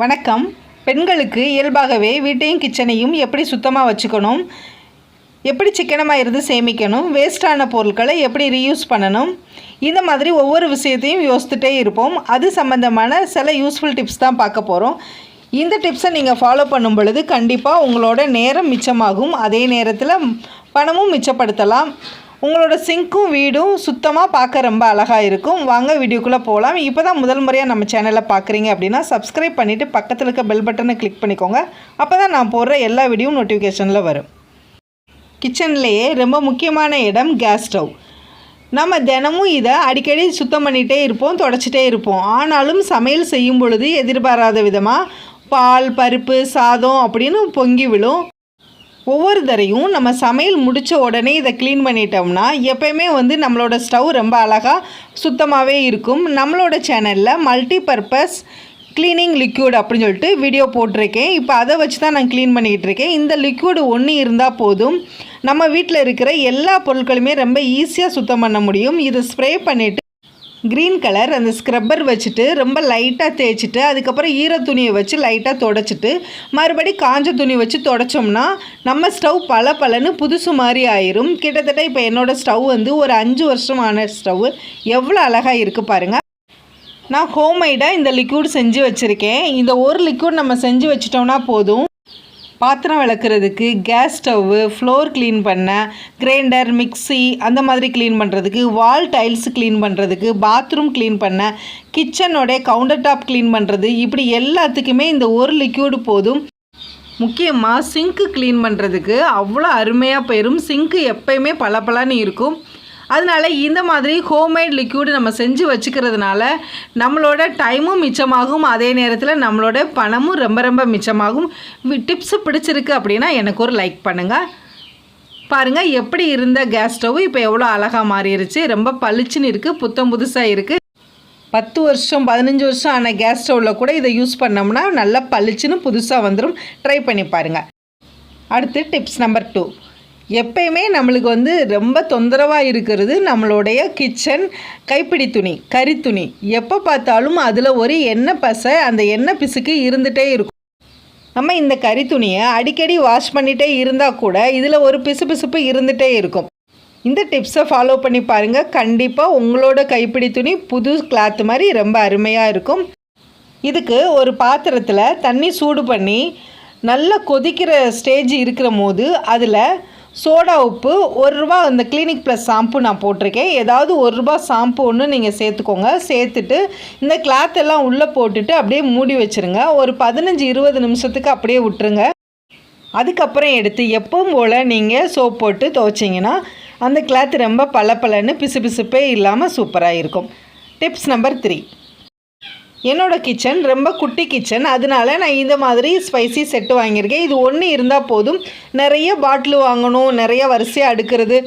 வணக்கம். பெண்களுக்கு இயல்பாகவே வீட்டையும் கிச்சனையும் எப்படி சுத்தமாக வச்சுக்கணும்? எப்படி சிக்கனமாக இருந்து சேமிக்கணும்? வேஸ்டான பொருட்களை எப்படி ரீயூஸ் பண்ணணும்? இந்த மாதிரி ஒவ்வொரு விஷயத்தையும் யோசித்துட்டே இருப்போம். அது சம்மந்தமான சில யூஸ்ஃபுல் டிப்ஸ் தான் பார்க்க போகிறோம் இந்த டிப்ஸை நீங்கள் ஃபாலோ பண்ணும் பொழுது கண்டிப்பாக உங்களோட நேரம் மிச்சமாகும். அதே நேரத்தில் பணமும் மிச்சப்படுத்தலாம். உங்களோட சிங்க்கும் வீடும் சுத்தமாக பார்க்க ரொம்ப அழகாக இருக்கும். வாங்க வீடியோக்குள்ளே போகலாம் இப்போ தான் முதல் முறையாக நம்ம சேனலை பார்க்குறீங்க அப்படின்னா சப்ஸ்கிரைப் பண்ணிவிட்டு பக்கத்தில் இருக்க பெல் பட்டனை கிளிக் பண்ணிக்கோங்க. அப்போ தான் நான் போடுற எல்லா வீடியோவும் நோட்டிஃபிகேஷனில் வரும். கிச்சன்லேயே ரொம்ப முக்கியமான இடம் கேஸ் ஸ்டவ் நம்ம தினமும் இதை அடிக்கடி சுத்தம் பண்ணிகிட்டே இருப்போம் தொடச்சிட்டே இருப்போம். ஆனாலும் சமையல் செய்யும் பொழுது எதிர்பாராத விதமாக பால் பருப்பு சாதம் அப்படின்னு பொங்கி விழும். ஒவ்வொரு தரையும் நம்ம சமையல் முடித்த உடனே இதை க்ளீன் பண்ணிட்டோம்னா எப்பயுமே வந்து நம்மளோட ஸ்டவ் ரொம்ப அழகாக சுத்தமாகவே இருக்கும். நம்மளோட சேனலில் மல்டி பர்பஸ் க்ளீனிங் லிக்யூட் அப்படின்னு சொல்லிட்டு வீடியோ போட்டிருக்கேன். இப்போ அதை வச்சு தான் நான் க்ளீன் பண்ணிக்கிட்டு இருக்கேன். இந்த லிக்யூடு ஒன்று இருந்தால் போதும். நம்ம வீட்டில் இருக்கிற எல்லா பொருட்களுமே ரொம்ப ஈஸியாக சுத்தம் பண்ண முடியும். இதை ஸ்ப்ரே பண்ணிவிட்டு க்ரீன் கலர் அந்த ஸ்க்ரப்பர் வச்சுட்டு ரொம்ப லைட்டாக தேய்ச்சிட்டு அதுக்கப்புறம் ஈர துணியை வச்சு லைட்டாக தொடச்சிட்டு மறுபடி காஞ்ச துணி வச்சு தொடச்சோம்னா நம்ம ஸ்டவ் பல பலன்னு புதுசு மாதிரி ஆயிரும். கிட்டத்தட்ட இப்போ என்னோடய ஸ்டவ் வந்து ஒரு அஞ்சு வருஷமான ஸ்டவ் எவ்வளோ அழகாக இருக்குது பாருங்கள் நான் ஹோம்மேடாக இந்த லிக்யூட் செஞ்சு வச்சுருக்கேன். இந்த ஒரு லிக்யூட் நம்ம செஞ்சு வச்சிட்டோம்னா போதும். பாத்திரம் விளக்குறதுக்கு கேஸ் ஸ்டவ்வு ஃப்ளோர் க்ளீன் பண்ண கிரைண்டர் மிக்சி அந்த மாதிரி க்ளீன் பண்ணுறதுக்கு வால் டைல்ஸ் க்ளீன் பண்ணுறதுக்கு பாத்ரூம் க்ளீன் பண்ண கிச்சனோடைய கவுண்டர் டாப் க்ளீன் பண்ணுறது இப்படி எல்லாத்துக்குமே இந்த ஒரு லிக்யூடு போதும். முக்கியமாக சிங்க்கு க்ளீன் பண்ணுறதுக்கு அவ்வளோ அருமையாக போயிடும் சிங்க்கு எப்பயுமே பளபளன்னு இருக்கும். அதனால இந்த மாதிரி ஹோம்மேட் லிக்யூடு நம்ம செஞ்சு வச்சுக்கிறதுனால நம்மளோட டைமும் மிச்சமாகும். அதே நேரத்தில் நம்மளோட பணமும் ரொம்ப ரொம்ப மிச்சமாகும். டிப்ஸு பிடிச்சிருக்கு அப்படின்னா எனக்கு ஒரு லைக் பண்ணுங்கள் பாருங்கள் எப்படி இருந்த கேஸ் ஸ்டவ் இப்போ எவ்வளோ அழகாக மாறிடுச்சு ரொம்ப பளிச்சுன்னு இருக்குது புத்தம் புதுசாக இருக்குது பத்து வருஷம் பதினஞ்சு வருஷம் ஆன கேஸ் ஸ்டவ்வில் கூட இதை யூஸ் பண்ணோம்னா நல்லா பளிச்சுன்னு புதுசாக வந்துடும் ட்ரை பண்ணி பாருங்கள் அடுத்து டிப்ஸ் நம்பர் டூ எப்பயுமே நம்மளுக்கு வந்து ரொம்ப தொந்தரவாக இருக்கிறது நம்மளுடைய கிச்சன் கைப்பிடி துணி கறி துணி. எப்போ பார்த்தாலும் அதில் ஒரு எண்ணெய் பசை அந்த எண்ணெய் பிசுக்கு இருந்துகிட்டே இருக்கும். நம்ம இந்த கறி துணியை அடிக்கடி வாஷ் பண்ணிகிட்டே இருந்தால் கூட இதில் ஒரு பிசுபிசுப்பு இருந்துகிட்டே இருக்கும். இந்த டிப்ஸை ஃபாலோ பண்ணி பாருங்கள் கண்டிப்பாக உங்களோட கைப்பிடி துணி புது கிளாத் மாதிரி ரொம்ப அருமையாக இருக்கும். இதுக்கு ஒரு பாத்திரத்தில் தண்ணி சூடு பண்ணி நல்லா கொதிக்கிற ஸ்டேஜ் இருக்கிற போது அதில் சோடா உப்பு ஒரு ரூபா அந்த கிளினிக் ப்ளஸ் ஷாம்பு நான் போட்டிருக்கேன். ஏதாவது ஒரு ரூபா ஷாம்பு ஒன்று நீங்கள் சேர்த்துக்கோங்க. சேர்த்துட்டு இந்த கிளாத் எல்லாம் உள்ளே போட்டுட்டு அப்படியே மூடி வச்சுருங்க. ஒரு பதினஞ்சு இருபது நிமிஷத்துக்கு அப்படியே விட்டுருங்க. அதுக்கப்புறம் எடுத்து எப்பவும் போல் நீங்கள் சோப் போட்டு துவைச்சிங்கன்னா அந்த கிளாத் ரொம்ப பளபளன்னு பிசு பிசுப்பே இல்லாமல் சூப்பராக இருக்கும். டிப்ஸ் நம்பர் த்ரீ என்னோட கிச்சன் ரொம்ப குட்டி கிச்சன் அதனால நான் இந்த மாதிரி ஸ்பைசி செட்டு வாங்கியிருக்கேன். இது ஒன்று இருந்தால் போதும். நிறைய பாட்டில் வாங்கணும் நிறைய வரிசையாக அடுக்கிறது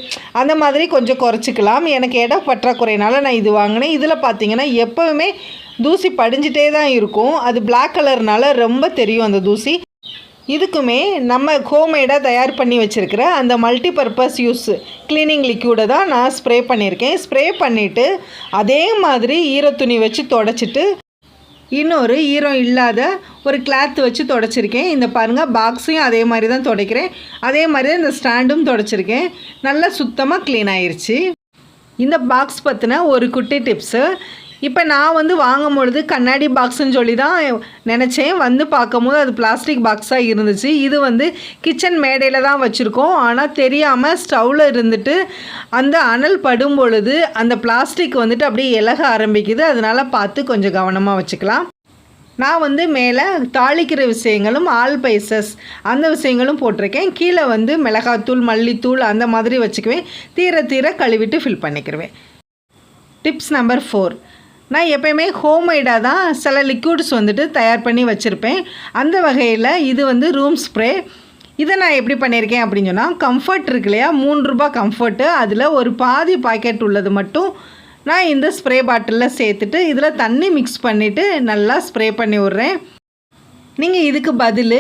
அந்த மாதிரி கொஞ்சம் குறைச்சிக்கலாம். எனக்கு இடம் பற்றாக்குறையினால நான் இது வாங்கினேன். இதில் பார்த்தீங்கன்னா எப்போவுமே தூசி படிஞ்சிட்டே தான் இருக்கும். அது பிளாக் கலர்னால ரொம்ப தெரியும் அந்த தூசி. இதுக்குமே நம்ம ஹோம்மேடாக தயார் பண்ணி வச்சுருக்கிற அந்த மல்டி பர்பஸ் யூஸ் க்ளீனிங் லிக்யூடை தான் நான் ஸ்ப்ரே பண்ணியிருக்கேன். ஸ்ப்ரே பண்ணிவிட்டு அதே மாதிரி ஈரத்துணி வச்சு தொடச்சிட்டு இன்னொரு ஈரம் இல்லாத ஒரு கிளாத் வச்சு தொடச்சிருக்கேன். இந்த பாருங்கள் பாக்ஸையும் அதே மாதிரி தான் துடைக்கிறேன். அதே மாதிரி தான் இந்த ஸ்டாண்டும் தொடச்சிருக்கேன். நல்லா சுத்தமாக க்ளீன் ஆயிடுச்சு இந்த பாக்ஸ் பற்றின ஒரு குட்டி டிப்ஸு இப்போ நான் வந்து வாங்கும் பொழுது கண்ணாடி பாக்ஸுன்னு சொல்லி தான் நினச்சேன். வந்து பார்க்கும்போது அது பிளாஸ்டிக் பாக்ஸாக இருந்துச்சு. இது வந்து கிச்சன் மேடையில் தான் வச்சுருக்கோம். ஆனால் தெரியாமல் ஸ்டவ்வில் இருந்துட்டு அந்த அனல் படும் பொழுது அந்த பிளாஸ்டிக் வந்துட்டு அப்படியே இலக ஆரம்பிக்குது. அதனால் பார்த்து கொஞ்சம் கவனமாக வச்சுக்கலாம். நான் வந்து மேலே தாளிக்கிற விஷயங்களும் ஆல் பைசஸ் அந்த விஷயங்களும் போட்டிருக்கேன். கீழே வந்து மிளகாத்தூள் மல்லித்தூள் அந்த மாதிரி வச்சுக்குவேன். தீர தீர கழுவிட்டு ஃபில் பண்ணிக்கிடுவேன் டிப்ஸ் நம்பர் ஃபோர் நான் எப்பயுமே ஹோம்மேடாக தான் சில லிக்விட்ஸ் வந்துட்டு தயார் பண்ணி வச்சுருப்பேன். அந்த வகையில் இது வந்து ரூம் ஸ்ப்ரே இதை நான் எப்படி பண்ணியிருக்கேன் அப்படின்னு சொன்னால் கம்ஃபர்ட் இருக்கு இல்லையா? மூணு ரூபா கம்ஃபர்ட்டு அதில் ஒரு பாதி பாக்கெட் உள்ளது மட்டும் நான் இந்த ஸ்ப்ரே பாட்டிலில் சேர்த்துட்டு இதில் தண்ணி மிக்ஸ் பண்ணிவிட்டு நல்லா ஸ்ப்ரே பண்ணி விட்றேன். நீங்கள் இதுக்கு பதில்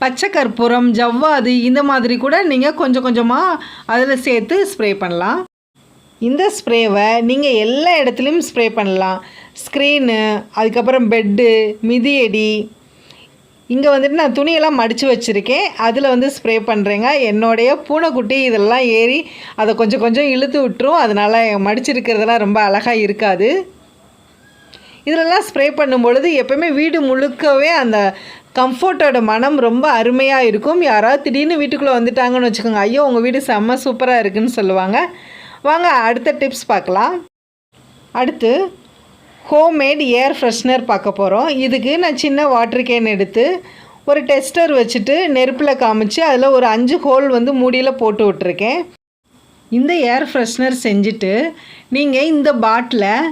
பச்சை கற்பூரம் ஜவ்வாது இந்த மாதிரி கூட நீங்கள் கொஞ்சம் கொஞ்சமாக அதில் சேர்த்து ஸ்ப்ரே பண்ணலாம். இந்த ஸ்ப்ரேவை நீங்கள் எல்லா இடத்துலையும் ஸ்ப்ரே பண்ணலாம். ஸ்க்ரீனு அதுக்கப்புறம் பெட்டு மிதியடி. இங்கே வந்துட்டு நான் துணியெல்லாம் மடித்து வச்சுருக்கேன். அதில் வந்து ஸ்ப்ரே பண்ணுறேங்க. என்னுடைய பூனைக்குட்டி இதெல்லாம் ஏறி அதை கொஞ்சம் கொஞ்சம் இழுத்து விட்டுரும். அதனால் மடிச்சிருக்கிறதெல்லாம் ரொம்ப அழகாக இருக்காது. இதிலெல்லாம் ஸ்ப்ரே பண்ணும் பொழுது எப்போயுமே வீடு முழுக்கவே அந்த கம்ஃபர்ட்டோட மனம் ரொம்ப அருமையாக இருக்கும். யாராவது திடீர்னு வீட்டுக்குள்ளே வந்துட்டாங்கன்னு வச்சுக்கோங்க. ஐயோ உங்கள் வீடு செம்ம சூப்பராக இருக்குன்னு சொல்லுவாங்க. வாங்க அடுத்த டிப்ஸ் பார்க்கலாம். அடுத்து ஹோம்மேட் ஏர் ஃப்ரெஷ்னர் பார்க்க போகிறோம் இதுக்கு நான் சின்ன வாட்டர் கேன் எடுத்து ஒரு டெஸ்டர் வச்சுட்டு நெருப்பில் காமிச்சு அதில் ஒரு அஞ்சு ஹோல் வந்து மூடியில் போட்டு விட்ருக்கேன் இந்த ஏர் ஃப்ரெஷ்னர் செஞ்சுட்டு நீங்கள் இந்த bottle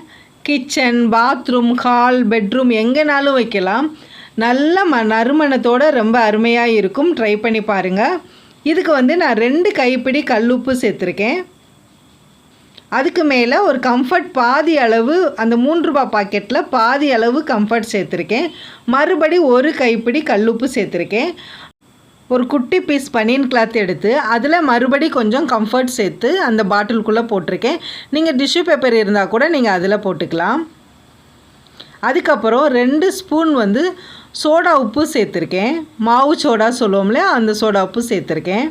kitchen bathroom hall bedroom எங்கேனாலும் வைக்கலாம். நல்ல ம நறுமணத்தோட ரொம்ப அருமையாக இருக்கும். ட்ரை பண்ணி பாருங்கள் இதுக்கு வந்து நான் ரெண்டு கைப்பிடி கல்லுப்பு சேர்த்துருக்கேன். அதுக்கு மேலே ஒரு கம்ஃபர்ட் பாதி அளவு அந்த மூன்று ரூபாய் பாக்கெட்டில் பாதி அளவு கம்ஃபர்ட் சேர்த்துருக்கேன். மறுபடி ஒரு கைப்பிடி கல்லுப்பு சேர்த்துருக்கேன். ஒரு குட்டி பீஸ் பனியன் கிளாத் எடுத்து அதில் மறுபடி கொஞ்சம் கம்ஃபர்ட் சேர்த்து அந்த பாட்டிலுக்குள்ளே போட்டிருக்கேன். நீங்கள் டிஷ்யூ பேப்பர் இருந்தால் கூட நீங்கள் அதில் போட்டுக்கலாம். அதுக்கப்புறம் ரெண்டு ஸ்பூன் வந்து சோடா உப்பு சேர்த்துருக்கேன். மாவு சோடா சொல்லுவோம்ல அந்த சோடா உப்பு சேர்த்துருக்கேன்.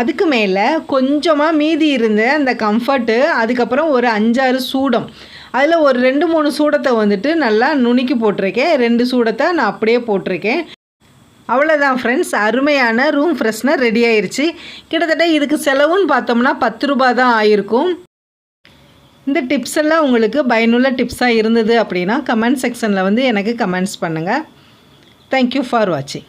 அதுக்கு மேலே கொஞ்சமாக மீதி இருந்த அந்த கம்ஃபர்ட்டு அதுக்கப்புறம் ஒரு அஞ்சாறு சூடம். அதில் ஒரு ரெண்டு மூணு சூடத்தை வந்துட்டு நல்லா நுணுக்கி போட்டிருக்கேன். ரெண்டு சூடத்தை நான் அப்படியே போட்டிருக்கேன். அவ்வளோதான் ஃப்ரெண்ட்ஸ் அருமையான ரூம் ஃப்ரெஷ்னர் ரெடி ஆயிடுச்சு கிட்டத்தட்ட இதுக்கு செலவுன்னு பார்த்தோம்னா பத்து ரூபா தான் ஆயிருக்கும். இந்த டிப்ஸ் எல்லாம் உங்களுக்கு பயனுள்ள டிப்ஸாக இருந்தது அப்படின்னா கமெண்ட் செக்ஷனில் வந்து எனக்கு கமெண்ட்ஸ் பண்ணுங்கள் தேங்க்யூ ஃபார் வாட்சிங்